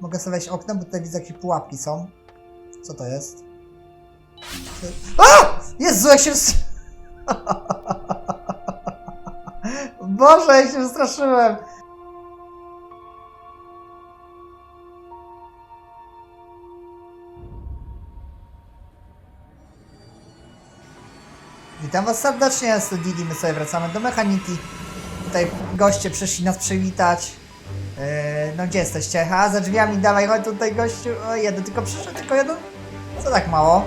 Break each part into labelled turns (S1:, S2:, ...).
S1: mogę sobie wejść oknem, bo tutaj widzę jakie pułapki są. Co to jest? A! Jezu, jak się... Boże, jak się wystraszyłem! Witam was serdecznie, tu Didi, my sobie wracamy do mechaniki. Tutaj goście przyszli nas przywitać. Yy, no gdzie jesteście? A, za drzwiami, dawaj, chodź tutaj gościu. O, jeden tylko przyszedł, tylko jeden? Co tak mało?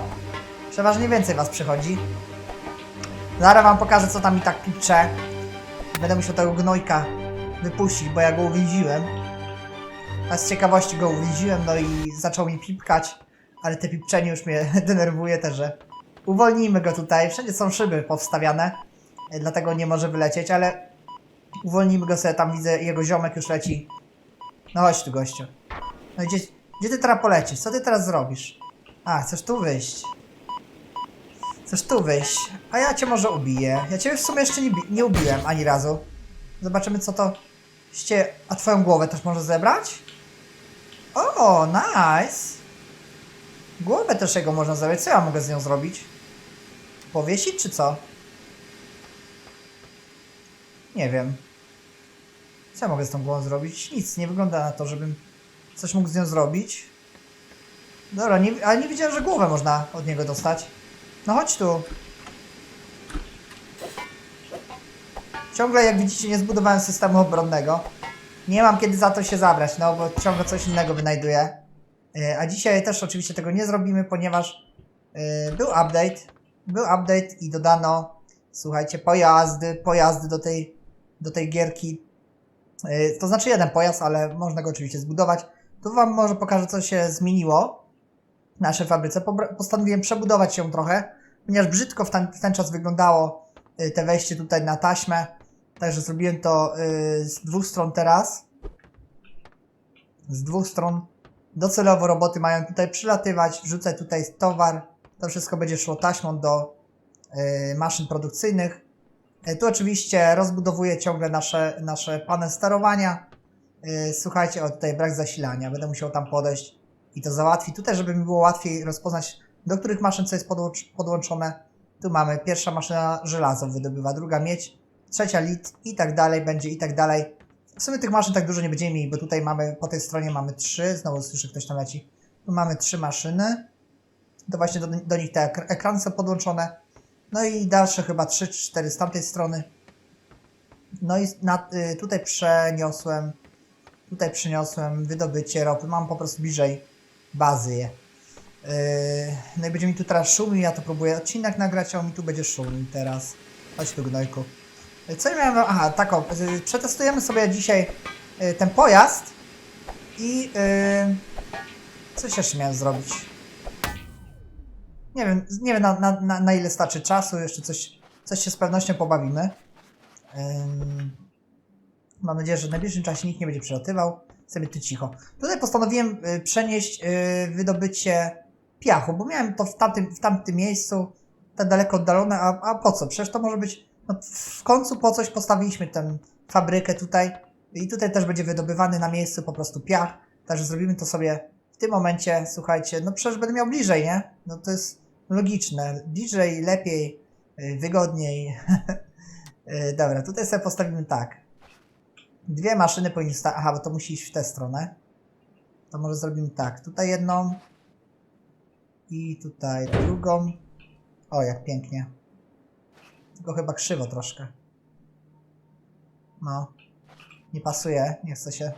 S1: Przeważnie więcej was przychodzi. Zaraz wam pokażę, co tam mi tak pipcze. Będę musiał tego gnojka wypuścić, bo ja go uwięziłem. A z ciekawości go uwięziłem, no i zaczął mi pipkać. Ale te pipczenie już mnie denerwuje też, że uwolnijmy go tutaj. Wszędzie są szyby powstawiane, e, dlatego nie może wylecieć, ale uwolnijmy go sobie. Tam widzę, jego ziomek już leci. No chodź tu, gościu. No gdzie, gdzie ty teraz polecisz? Co ty teraz zrobisz? A, chcesz tu wyjść. Chcesz tu wyjść. A ja cię może ubiję. Ja ciebie w sumie jeszcze nie, nie ubiłem ani razu. Zobaczymy, co to... Ście... A twoją głowę też może zebrać? O, nice! Głowę też jego można zebrać. Co ja mogę z nią zrobić? Powiesić czy co? Nie wiem. Co ja mogę z tą głową zrobić? Nic, nie wygląda na to, żebym coś mógł z nią zrobić. Dobra, nie, ale nie wiedziałem, że głowę można od niego dostać. No chodź tu. Ciągle, jak widzicie, nie zbudowałem systemu obronnego. Nie mam kiedy za to się zabrać, no bo ciągle coś innego wynajduję. Yy, A dzisiaj też oczywiście tego nie zrobimy, ponieważ yy, był update. Był update i dodano, słuchajcie, pojazdy, pojazdy do tej, do tej gierki. Yy, To znaczy jeden pojazd, ale można go oczywiście zbudować. Tu wam może pokażę, co się zmieniło w naszej fabryce. Postanowiłem przebudować ją trochę, ponieważ brzydko w ten, w ten czas wyglądało yy, te wejście tutaj na taśmę. Także zrobiłem to yy, z dwóch stron teraz. Z dwóch stron. Docelowo roboty mają tutaj przylatywać, wrzucać tutaj towar. To wszystko będzie szło taśmą do maszyn produkcyjnych. Yy, tu oczywiście rozbudowuję ciągle nasze, nasze panel sterowania. Yy, słuchajcie, o tutaj brak zasilania. Będę musiał tam podejść i to załatwić. Tutaj, żeby mi było łatwiej rozpoznać, do których maszyn co jest podłącz- podłączone. Tu mamy pierwsza maszyna żelazo wydobywa, druga miedź, trzecia lit i tak dalej, będzie i tak dalej. W sumie tych maszyn tak dużo nie będziemy mieli, bo tutaj mamy, po tej stronie mamy trzy, znowu słyszę ktoś tam leci. Tu mamy trzy maszyny. To właśnie do, do nich te ekr- ekrany są podłączone. No i dalsze chyba trzy, cztery z tamtej strony. No i na, y, tutaj przeniosłem, tutaj przeniosłem wydobycie ropy. Mam po prostu bliżej bazy je. Yy, no i będzie mi tu teraz szumił, ja to próbuję odcinek nagrać, a on mi tu będzie szumił teraz. Chodź tu gnojku. Yy, Co ja miałem? Aha, tak o, yy, przetestujemy sobie dzisiaj yy, ten pojazd i yy, coś jeszcze miałem zrobić. Nie wiem, nie wiem na, na, na, na ile starczy czasu, jeszcze coś, coś się z pewnością pobawimy. Mam nadzieję, że w najbliższym czasie nikt nie będzie przelatywał. Sobie tu cicho. Tutaj postanowiłem y, przenieść y, wydobycie piachu, bo miałem to w tamtym, w tamtym miejscu, tak daleko oddalone, a, a po co? Przecież to może być, no w końcu po coś postawiliśmy tę fabrykę tutaj i tutaj też będzie wydobywany na miejscu po prostu piach, także zrobimy to sobie w tym momencie, słuchajcie, no przecież będę miał bliżej, nie? No to jest logiczne, bliżej, lepiej, y, wygodniej. Y, Dobra, tutaj sobie postawimy tak. Dwie maszyny powinny stać. Aha, bo to musi iść w tę stronę. To może zrobimy tak. Tutaj jedną. I tutaj drugą. O, jak pięknie. Tylko chyba krzywo troszkę. No. Nie pasuje. Nie chce się.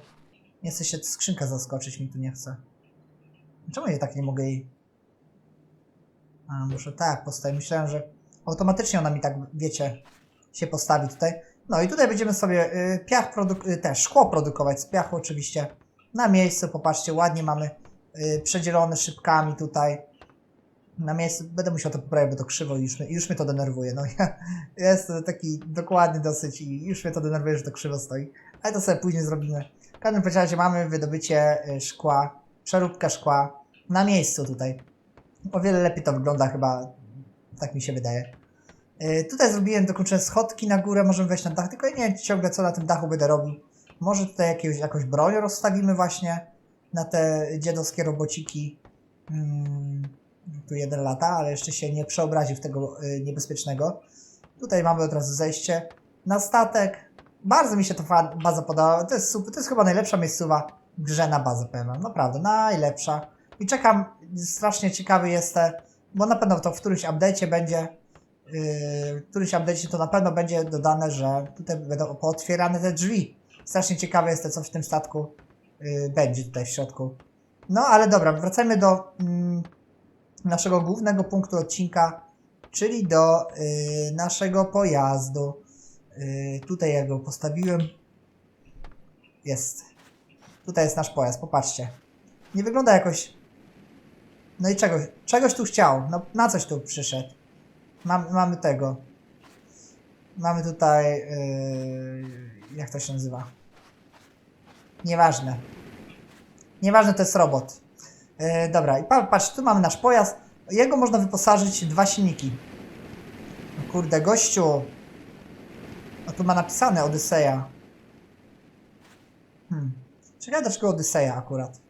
S1: Nie chce się skrzynka zaskoczyć, mi tu nie chce. Czemu ja tak nie mogę jej... A, muszę tak postawić. Myślałem, że automatycznie ona mi tak, wiecie, się postawi tutaj. No i tutaj będziemy sobie y, piach produk- y, też szkło produkować z piachu oczywiście. Na miejscu, popatrzcie, ładnie mamy y, przedzielone szybkami tutaj. Na miejscu, będę musiał to poprawić, bo to krzywo i już, już mnie to denerwuje. No ja jest taki dokładny dosyć i już mnie to denerwuje, że to krzywo stoi. Ale to sobie później zrobimy. W każdym razie mamy wydobycie y, szkła, przeróbkę szkła na miejscu tutaj. O wiele lepiej to wygląda chyba, tak mi się wydaje. Yy, tutaj zrobiłem, dokończyłem schodki na górę, możemy wejść na dach, tylko ja nie wiem ciągle co na tym dachu będę robił. Może tutaj jakiegoś, jakąś broń rozstawimy właśnie na te dziadowskie robociki. Mm, tu jeden lata, ale jeszcze się nie przeobrazi w tego y, niebezpiecznego. Tutaj mamy od razu zejście na statek. Bardzo mi się ta baza podoba. To jest super. To jest chyba najlepsza miejscowa grze na bazę, powiem. Naprawdę, najlepsza. I czekam, strasznie ciekawy jestem, bo na pewno to w którymś update'cie będzie, yy, w którymś update'cie to na pewno będzie dodane, że tutaj będą pootwierane te drzwi. Strasznie ciekawy jestem, co w tym statku yy, będzie tutaj w środku. No ale dobra, wracajmy do mm, naszego głównego punktu odcinka, czyli do yy, naszego pojazdu. Yy, tutaj ja go postawiłem. Jest. Tutaj jest nasz pojazd, popatrzcie. Nie wygląda jakoś. No i czegoś, czegoś tu chciał. No, na coś tu przyszedł. Mam, mamy tego. Mamy tutaj. Yy, jak to się nazywa? Nieważne. Nieważne, to jest robot. Yy, dobra, i pa, patrz, tu mamy nasz pojazd. Jego można wyposażyć w dwa silniki. No Kurde, gościu. A tu ma napisane Odyseja. Hmm. Czekaj, dlaczego Odyseja akurat?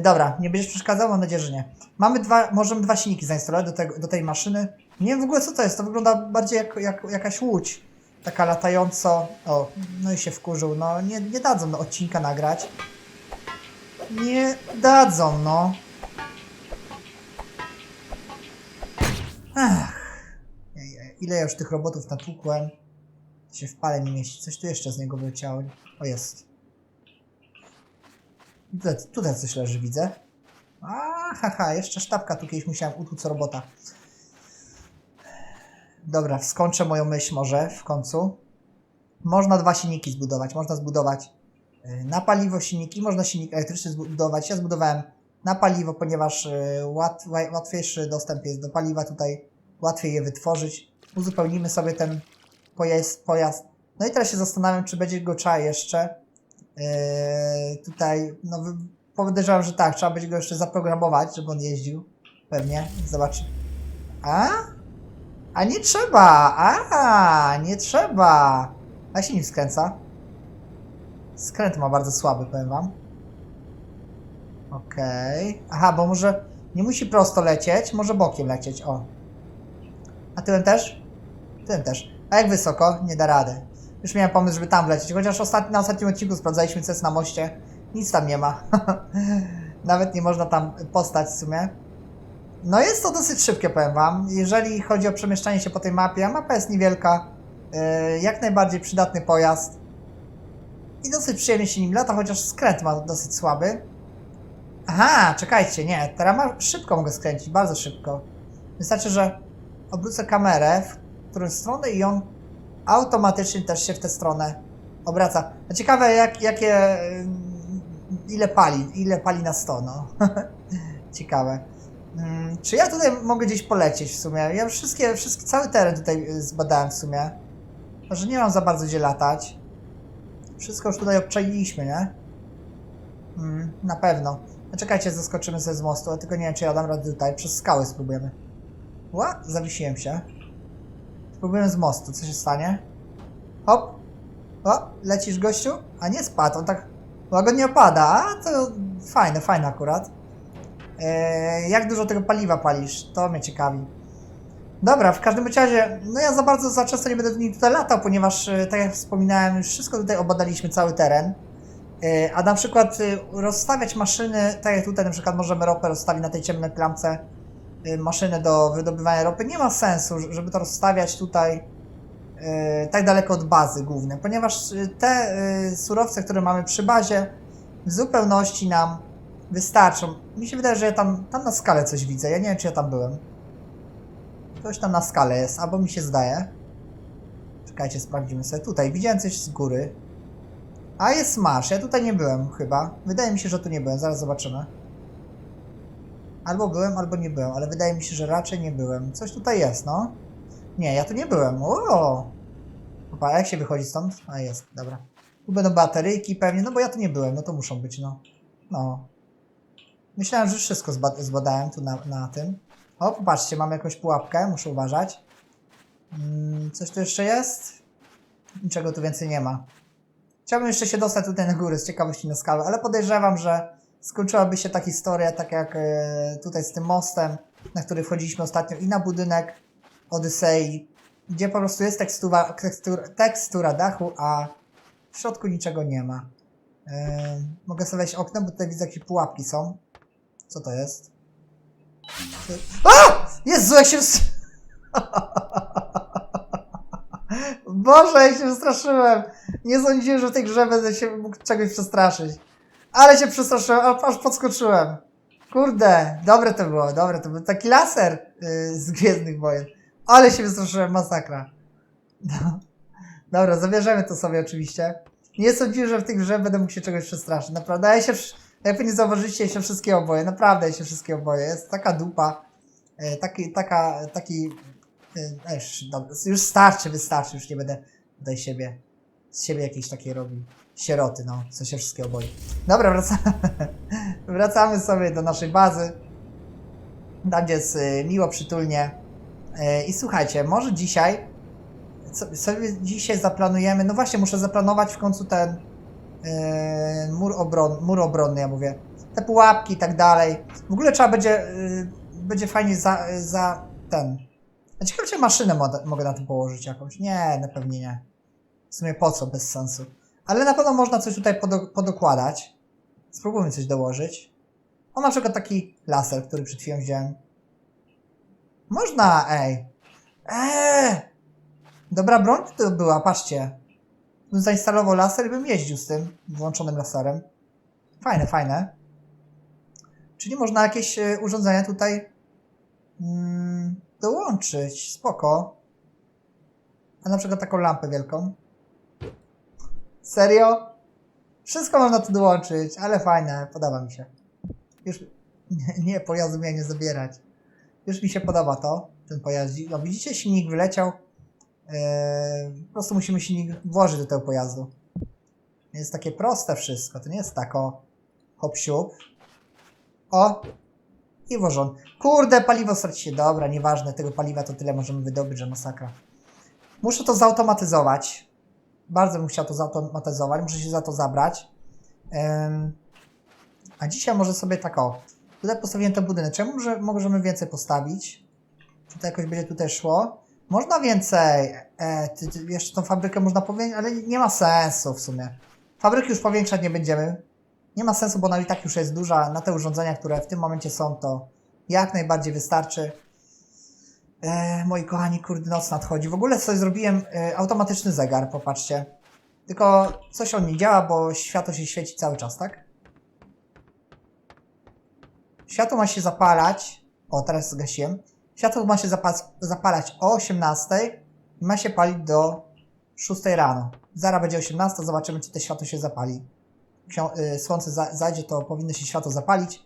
S1: Dobra, nie będziesz przeszkadzał? Mam nadzieję, że nie. Mamy dwa, możemy dwa silniki zainstalować do, tego, do tej maszyny. Nie wiem w ogóle co to jest, to wygląda bardziej jak, jak jakaś łódź. Taka latająco. O, no i się wkurzył. No, nie, nie dadzą no, odcinka nagrać. Nie dadzą, no. Ach. Ile ja już tych robotów natłukłem. Się w pale nie mieści. Coś tu jeszcze z niego wyleciało. O, jest. Tutaj, tutaj coś leży, widzę. A, haha, jeszcze sztabka tu kiedyś musiałem utłuc robota. Dobra, skończę moją myśl może w końcu. Można dwa silniki zbudować. Można zbudować y, na paliwo silniki, można silnik elektryczny zbudować. Ja zbudowałem na paliwo, ponieważ y, łat, łatwiejszy dostęp jest do paliwa. Tutaj łatwiej je wytworzyć. Uzupełnimy sobie ten pojazd. pojazd. No i teraz się zastanawiam, czy będzie go trzeba jeszcze Eee, tutaj, no podejrzewam, że tak, trzeba będzie go jeszcze zaprogramować, żeby on jeździł. Pewnie, zobacz. A? A nie trzeba! A, nie trzeba! A się nim skręca. Skręt ma bardzo słaby, powiem wam. Okej. Aha, bo może nie musi prosto lecieć, może bokiem lecieć, o. A tyłem też? Tyłem też. A jak wysoko? Nie da rady. Już miałem pomysł, żeby tam wlecieć, chociaż na ostatnim odcinku sprawdzaliśmy, co jest na moście. Nic tam nie ma. Nawet nie można tam postać w sumie. No jest to dosyć szybkie, powiem wam. Jeżeli chodzi o przemieszczanie się po tej mapie, a mapa jest niewielka, yy, jak najbardziej przydatny pojazd. I dosyć przyjemnie się nim lata, chociaż skręt ma dosyć słaby. Aha, czekajcie, nie, teraz ma, szybko mogę skręcić, bardzo szybko. Wystarczy, że obrócę kamerę w którą stronę i on automatycznie też się w tę stronę obraca. A ciekawe, jak, jakie. ym, Ile pali, ile pali na 100, no. ciekawe. Ym, Czy ja tutaj mogę gdzieś polecieć w sumie? Ja wszystkie, wszystkie, cały teren tutaj y, zbadałem w sumie. Może nie mam za bardzo gdzie latać. Wszystko już tutaj obczailiśmy, nie? Mm, na pewno. No czekajcie, zaskoczymy sobie z mostu, tylko nie wiem, czy ja dam radę tutaj. Przez skały spróbujemy. Ła, zawiesiłem się. Spróbujemy z mostu, co się stanie? Hop. O, lecisz gościu? A nie spadł, on tak łagodnie opada. A, to fajne, fajne akurat. Eee, jak dużo tego paliwa palisz? To mnie ciekawi. Dobra, w każdym razie, no ja za bardzo, za często nie będę nim tutaj latał, ponieważ, e, tak jak wspominałem, już wszystko tutaj obadaliśmy, cały teren. E, A na przykład e, rozstawiać maszyny, tak jak tutaj na przykład możemy ropę rozstawić na tej ciemnej klamce, y, maszyny do wydobywania ropy, nie ma sensu, żeby to rozstawiać tutaj y, tak daleko od bazy głównej, ponieważ y, te surowce, które mamy przy bazie, w zupełności nam wystarczą. Mi się wydaje, że ja tam, tam na skalę coś widzę. Ja nie wiem, czy ja tam byłem. Coś tam na skalę jest, albo mi się zdaje. Czekajcie, sprawdzimy sobie. Tutaj widziałem coś z góry. A jest masz. Ja tutaj nie byłem chyba. Wydaje mi się, że tu nie byłem. Zaraz zobaczymy. Albo byłem, albo nie byłem, ale wydaje mi się, że raczej nie byłem. Coś tutaj jest, no. Nie, ja tu nie byłem. O! Opa, jak się wychodzi stąd? A jest, dobra. Tu będą bateryjki pewnie, no bo ja tu nie byłem, no to muszą być, no. No. Myślałem, że wszystko zba zbadałem tu na, na tym. O, popatrzcie, mamy jakąś pułapkę, muszę uważać. Mm, coś tu jeszcze jest? Niczego tu więcej nie ma. Chciałbym jeszcze się dostać tutaj na górę z ciekawości na skałę, ale podejrzewam, że skończyłaby się ta historia tak jak e, tutaj z tym mostem, na który wchodziliśmy ostatnio i na budynek Odysei, gdzie po prostu jest tekstura, tekstura, tekstura dachu, a w środku niczego nie ma. E, mogę sobie wejść oknem, bo tutaj widzę jakieś pułapki są. Co to jest? Co- A! Jezu, jak się... Boże, ja się wystraszyłem. Nie sądziłem, że w tej grze będę się mógł czegoś przestraszyć. Ale się przestraszyłem, aż podskoczyłem. Kurde, dobre to było, dobre to był taki laser yy, z Gwiezdnych Wojen. Ale się wystraszyłem, masakra. No. Dobra, zabierzemy to sobie oczywiście. Nie sądziłem, że w tej grze będę mógł się czegoś przestraszyć. Naprawdę, ja się, jak pewnie zauważyliście, ja się wszystkie boję. Naprawdę, ja się wszystkie boję. Jest taka dupa. E, taki, taka, taki... E, już, dobra, już starczy, wystarczy, już nie będę tutaj siebie, z siebie jakiejś takiej robił. Sieroty, no, co się wszystkiego boi. Dobra, wracamy, wracamy sobie do naszej bazy. Tam gdzie jest y, miło, przytulnie. E, I słuchajcie, może dzisiaj sobie dzisiaj zaplanujemy, no właśnie muszę zaplanować w końcu ten e, mur, obron, mur obronny, ja mówię, te pułapki i tak dalej. W ogóle trzeba będzie, y, będzie fajnie za, za ten. A ciekawe, czy maszynę mo- mogę na tym położyć jakąś. Nie, na pewnie nie. W sumie po co, bez sensu. Ale na pewno można coś tutaj podo- podokładać. Spróbujmy coś dołożyć. O, na przykład taki laser, który przed chwilą wziąłem. Można, ej. Eee! Dobra broń to była, patrzcie. Bym zainstalował laser i bym jeździł z tym włączonym laserem. Fajne, fajne. Czyli można jakieś e, urządzenia tutaj mm, dołączyć. Spoko. A na przykład taką lampę wielką. Serio? Wszystko można tu dołączyć, ale fajne, podoba mi się. Już nie, pojazdu miałem nie zabierać. Już mi się podoba to, ten pojazdzik. No widzicie, silnik wyleciał. Eee, po prostu musimy silnik włożyć do tego pojazdu. Jest takie proste wszystko, to nie jest tak o hop siup. O! I włożony. Kurde, paliwo stracicie. Dobra, nieważne, tego paliwa to tyle możemy wydobyć, że masakra. Muszę to zautomatyzować. Bardzo bym chciał to zautomatyzować, muszę się za to zabrać. A dzisiaj może sobie tak o. Tutaj postawiłem ten budynek. Czemu że możemy więcej postawić? Tutaj jakoś będzie tutaj szło. Można więcej. E, ty, ty, jeszcze tą fabrykę można powiększyć, ale nie ma sensu w sumie. Fabryki już powiększać nie będziemy. Nie ma sensu, bo ona i tak już jest duża. Na te urządzenia, które w tym momencie są, to jak najbardziej wystarczy. E, moi kochani, kurde, noc nadchodzi. W ogóle sobie zrobiłem e, automatyczny zegar, popatrzcie. Tylko coś on nie działa, bo światło się świeci cały czas, tak? Światło ma się zapalać. O, teraz zgasiłem. Światło ma się zapa- zapalać o 18 i ma się palić do 6 rano. Zaraz będzie 18, zobaczymy, czy to światło się zapali. Ksio- y, słońce za- zajdzie, to powinno się światło zapalić.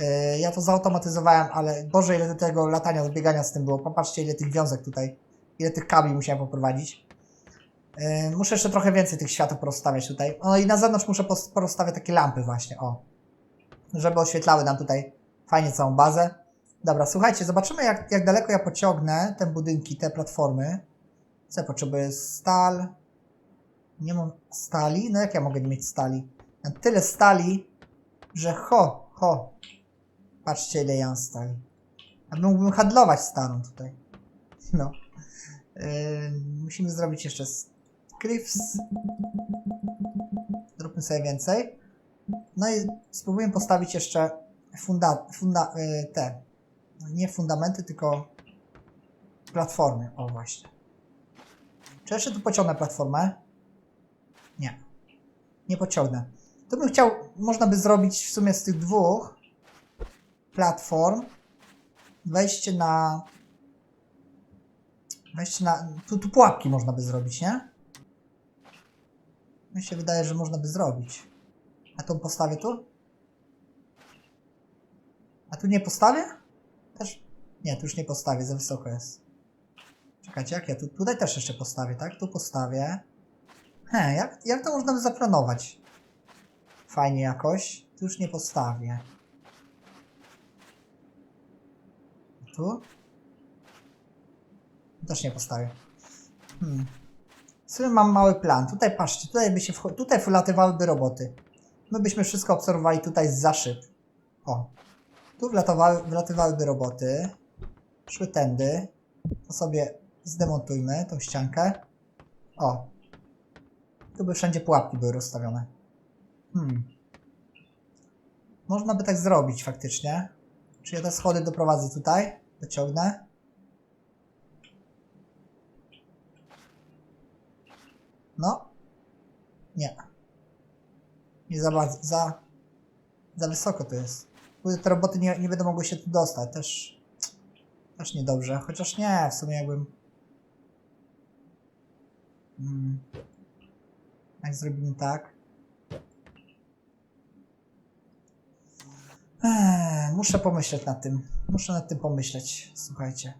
S1: Y, ja to zautomatyzowałem, ale Boże, ile tego latania, biegania z tym było. Popatrzcie, ile tych wiązek tutaj, ile tych kabli musiałem poprowadzić. Y, muszę jeszcze trochę więcej tych światów porozstawiać tutaj. No i na zewnątrz muszę porozstawiać takie lampy właśnie, o. Żeby oświetlały nam tutaj fajnie całą bazę. Dobra, słuchajcie, zobaczymy jak, jak daleko ja pociągnę te budynki, te platformy. Co ja potrzebuję? Stal. Nie mam stali? No jak ja mogę nie mieć stali? Mam tyle stali, że ho, ho. Patrzcie ile ja mam. A mógłbym handlować stalą tutaj. No. Yy, musimy zrobić jeszcze scripts. Zróbmy sobie więcej. No i spróbuję postawić jeszcze funda, funda, yy, te, nie fundamenty, tylko platformy. O właśnie. Czy jeszcze tu pociągnę platformę? Nie. Nie pociągnę. To bym chciał, można by zrobić w sumie z tych dwóch platform wejście na wejście na, tu, tu pułapki można by zrobić, nie? Mi się wydaje, że można by zrobić. A tą postawię tu? A tu nie postawię? Też? Nie, tu już nie postawię, za wysoko jest. Czekajcie, jak ja tu, tutaj też jeszcze postawię, tak? Tu postawię. He, jak, jak to można by zaplanować? Fajnie jakoś. Tu już nie postawię. Tu? Też nie postawię. Hmm. W sumie mam mały plan. Tutaj patrzcie, tutaj by się tutaj wlatywałyby roboty. My byśmy wszystko obserwowali tutaj z szyb. O. Tu wlatowały, wlatywałyby roboty. Szły tędy. To sobie zdemontujmy tą ściankę. O. Tu by wszędzie pułapki były rozstawione. Hmm. Można by tak zrobić faktycznie. Czy ja te schody doprowadzę tutaj? Dociągnę. No. Nie. Nie za bardzo. Za, za wysoko to jest. Te roboty nie, nie będą mogły się tu dostać. Też. Też niedobrze. Chociaż nie, w sumie jakbym. Mm. Jak zrobimy tak? Eee, muszę pomyśleć nad tym. Muszę nad tym pomyśleć. Słuchajcie.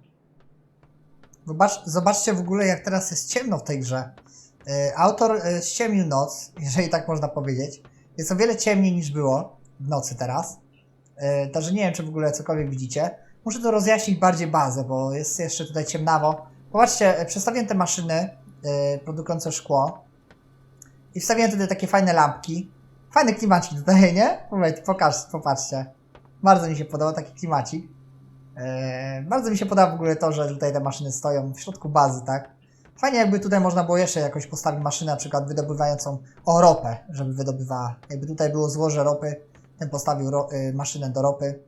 S1: Zobacz, zobaczcie w ogóle, jak teraz jest ciemno w tej grze. E, Autor e, ściemnił noc, jeżeli tak można powiedzieć. Jest o wiele ciemniej niż było w nocy teraz. E, Także nie wiem, czy w ogóle cokolwiek widzicie. Muszę to rozjaśnić bardziej bazę, bo jest jeszcze tutaj ciemnawo. Popatrzcie, e, przestawiłem te maszyny produkujące szkło. I wstawiłem tutaj takie fajne lampki. Fajny klimacik tutaj, nie? Moment, pokaż, popatrzcie. Bardzo mi się podoba taki klimacik. E, bardzo mi się podoba w ogóle to, że tutaj te maszyny stoją w środku bazy, tak? Fajnie jakby tutaj można było jeszcze jakoś postawić maszynę, na przykład wydobywającą o ropę, żeby wydobywała. Jakby tutaj było złoże ropy, ten postawił ro, y, maszynę do ropy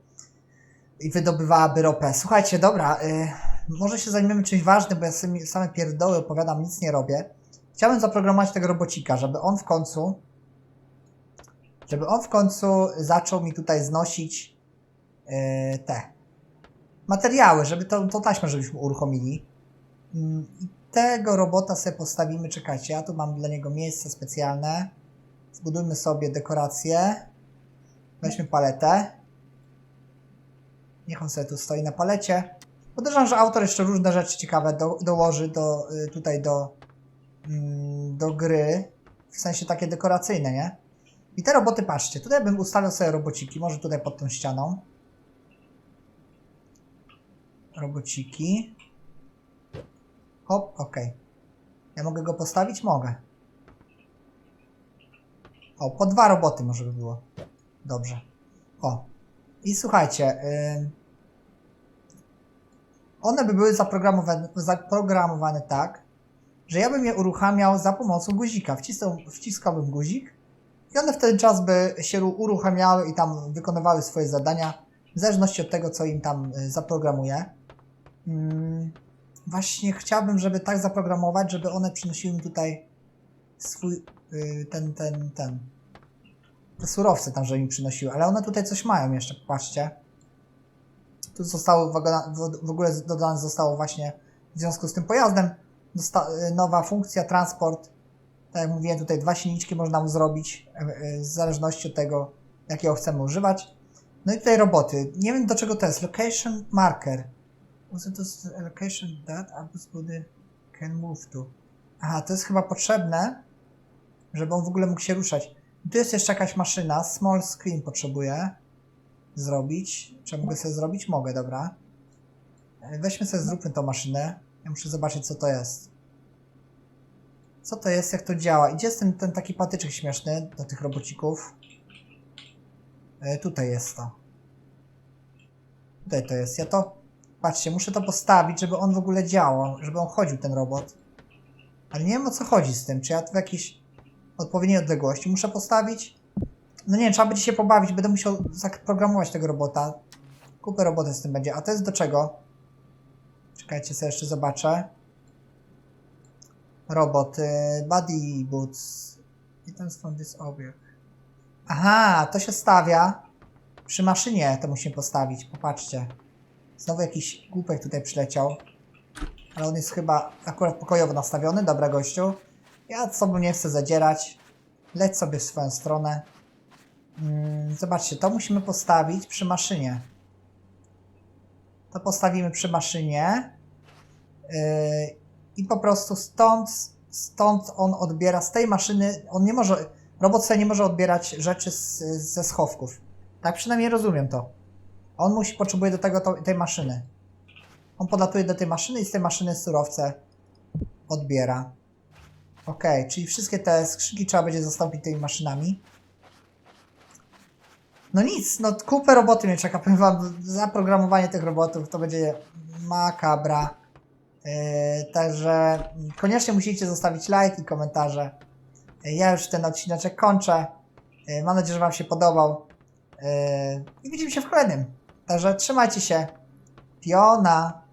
S1: i wydobywałaby ropę. Słuchajcie, dobra, y, może się zajmiemy czymś ważnym, bo ja same, same pierdoły opowiadam, nic nie robię. Chciałbym zaprogramować tego robocika, żeby on w końcu żeby on w końcu zaczął mi tutaj znosić te materiały, żeby tą, tą taśmę żebyśmy uruchomili. Mm, I tego robota sobie postawimy, czekajcie, ja tu mam dla niego miejsce specjalne. Zbudujmy sobie dekorację. Weźmy paletę. Niech on sobie tu stoi na palecie. Podejrzewam, że autor jeszcze różne rzeczy ciekawe do, dołoży do, y, tutaj do, mm, do gry. W sensie takie dekoracyjne, nie? I te roboty, patrzcie, tutaj bym ustawiał sobie robociki, może tutaj pod tą ścianą. Robociki. Hop, ok. Ja mogę go postawić? Mogę. O, po dwa roboty może by było. Dobrze. O. I słuchajcie. ym, one by były zaprogramowane, zaprogramowane tak, że ja bym je uruchamiał za pomocą guzika. Wcisnął, wciskałbym guzik i one w ten czas by się ru- uruchamiały i tam wykonywały swoje zadania, w zależności od tego, co im tam y, zaprogramuję. Mm, właśnie chciałbym, żeby tak zaprogramować, żeby one przynosiły mi tutaj swój, y, ten, ten, ten, te surowce tam, żeby mi przynosiły, ale one tutaj coś mają jeszcze, popatrzcie. Tu zostało w ogóle, dodane zostało właśnie w związku z tym pojazdem y, nowa funkcja transport. Tak jak mówiłem, tutaj dwa silniczki można mu zrobić y, y, w zależności od tego, jakiego chcemy używać. No i tutaj roboty. Nie wiem do czego to jest. Location marker. Was it this location that Abus Budy can move to? Aha, to jest chyba potrzebne, żeby on w ogóle mógł się ruszać. Tu jest jeszcze jakaś maszyna. Small screen potrzebuję zrobić. Czy mogę sobie zrobić? Mogę, dobra. E, Weźmy sobie, zróbmy tą maszynę. Ja muszę zobaczyć, co to jest. Co to jest, jak to działa? Jest ten, ten taki patyczek śmieszny do tych robocików? E, tutaj jest to. Tutaj to jest. Ja to... Patrzcie, muszę to postawić, żeby on w ogóle działał, żeby on chodził, ten robot. Ale nie wiem o co chodzi z tym. Czy ja tu w jakiejś odpowiedniej odległości muszę postawić? No nie trzeba będzie się pobawić. Będę musiał zaprogramować tego robota. Kupę roboty z tym będzie. A to jest do czego? Czekajcie, sobie jeszcze zobaczę. Robot. y, Body boots. Items from this object. Aha, to się stawia. Przy maszynie to musimy postawić. Popatrzcie. Znowu jakiś głupek tutaj przyleciał. Ale on jest chyba akurat pokojowo nastawiony. Dobra, gościu. Ja sobą nie chcę zadzierać. Leć sobie w swoją stronę. Mm, zobaczcie, to musimy postawić przy maszynie. To postawimy przy maszynie. Yy, I po prostu stąd, stąd on odbiera z tej maszyny. On nie może. Robot sobie nie może odbierać rzeczy z, ze schowków. Tak przynajmniej rozumiem to. On musi, potrzebuje do tego to, tej maszyny. On podlatuje do tej maszyny i z tej maszyny surowce odbiera. Okej, czyli wszystkie te skrzynki trzeba będzie zastąpić tymi maszynami. No nic, no kupę roboty mnie czeka, powiem wam, zaprogramowanie tych robotów to będzie makabra. Yy, także koniecznie musicie zostawić like i komentarze. Yy, ja już ten odcineczek kończę. Yy, mam nadzieję, że wam się podobał. Yy, I widzimy się w kolejnym. Także trzymajcie się. Piona.